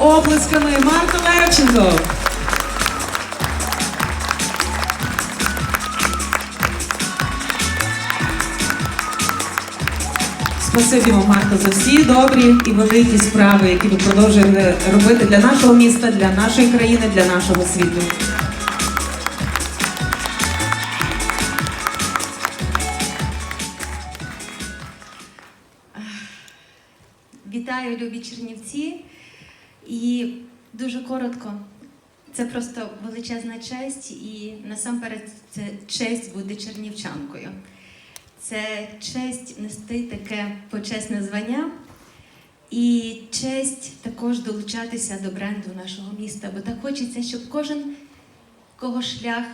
оплесками Марта Левченко. Спасибі вам, Марта, за всі добрі і великі справи, які ви продовжуєте робити для нашого міста, для нашої країни, для нашого світу. Вітаю, любі чернівці. І дуже коротко. Це просто величезна честь, і насамперед це честь бути чернівчанкою. Це честь нести таке почесне звання і честь також долучатися до бренду нашого міста. Бо так хочеться, щоб кожен, кого шлях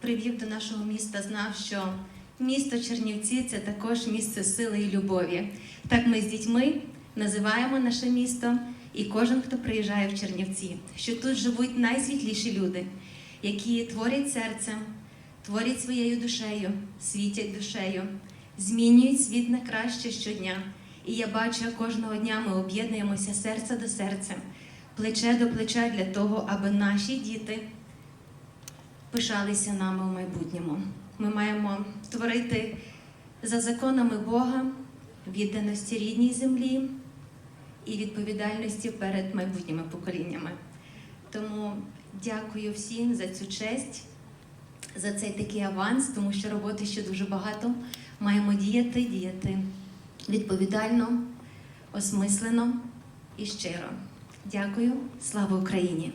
привів до нашого міста, знав, що місто Чернівці це також місце сили і любові. Так ми з дітьми називаємо наше місто і кожен, хто приїжджає в Чернівці, що тут живуть найсвітліші люди, які творять серцем, творять своєю душею, світять душею, змінюють світ на краще щодня. І я бачу, кожного дня ми об'єднуємося серце до серця, плече до плеча для того, аби наші діти пишалися нами в майбутньому. Ми маємо творити за законами Бога, відданості рідній землі і відповідальності перед майбутніми поколіннями. Тому дякую всім за цю честь, за цей такий аванс, тому що роботи ще дуже багато. Маємо діяти, діяти відповідально, осмислено і щиро. Дякую, слава Україні!